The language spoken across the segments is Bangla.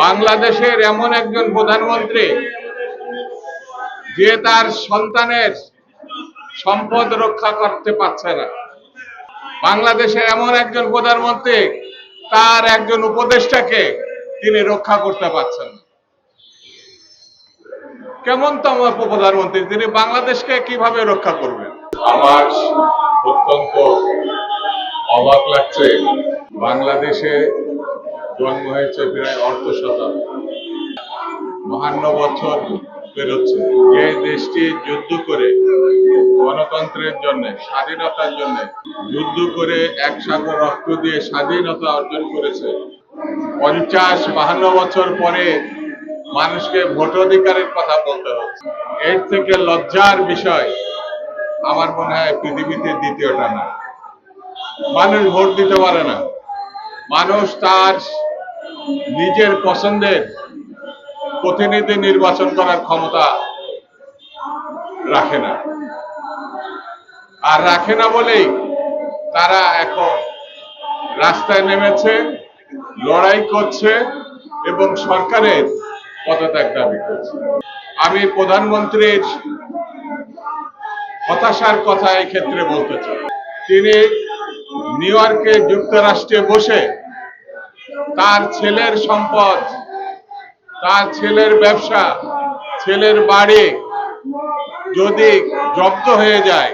বাংলাদেশের এমন একজন প্রধানমন্ত্রী যে তার সন্তানের সম্পদ রক্ষা করতে পারছে না। বাংলাদেশে এমন একজন প্রধানমন্ত্রী, তার একজন উপদেষ্টাকে তিনি রক্ষা করতে পারছেন না। কেমন তম প্রধানমন্ত্রী? তিনি বাংলাদেশকে কীভাবে রক্ষা করবেন? আমার অত্যন্ত অবাক লাগছে বাংলাদেশে জন্ম হয়েছে প্রায় অর্ধ শতাব্দী বাহান্ন বছর পেরোচ্ছে যে দেশটি যুদ্ধ করে গণতন্ত্রের জন্য, স্বাধীনতার জন্য, যুদ্ধ করে এক সাগর রক্ত দিয়ে স্বাধীনতা অর্জন করেছে, পঞ্চাশ বাহান্ন বছর পরে মানুষকে ভোটাধিকারের কথা বলতে হচ্ছে। এর থেকে লজ্জার বিষয় আমার মনে হয় পৃথিবীতে দ্বিতীয়টা না। মানুষ ভোট দিতে পারে না। মানুষ তার নিজের পছন্দের প্রতিনিধি নির্বাচন করার ক্ষমতা রাখে না। আর রাখে না বলেই তারা এখন রাস্তায় নেমেছে, লড়াই করছে এবং সরকারের পদত্যাগ দাবি করছে। আমি প্রধানমন্ত্রীর হতাশার কথা ক্ষেত্রে বলতে চাই। তিনি নিউ ইয়র্কে যুক্তরাষ্ট্রে বসে তার ছেলের সম্পদ, তার ছেলের ব্যবসা, ছেলের বাড়ি যদি জব্দ হয়ে যায়,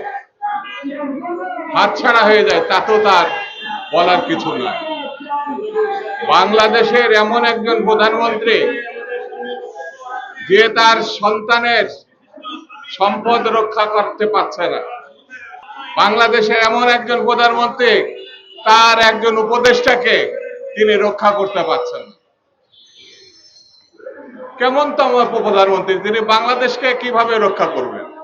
হাতছাড়া হয়ে যায় তাতেও তার বলার কিছু নয়। বাংলাদেশের এমন একজন প্রধানমন্ত্রী যে তার সন্তানের সম্পদ রক্ষা করতে পারছে না। বাংলাদেশের এমন একজন প্রধানমন্ত্রী, তার একজন উপদেষ্টাকে তিনি রক্ষা করতে পারছেন না। কেমন আমার প্রধানমন্ত্রী তিনি বাংলাদেশকে কীভাবে রক্ষা করবেন?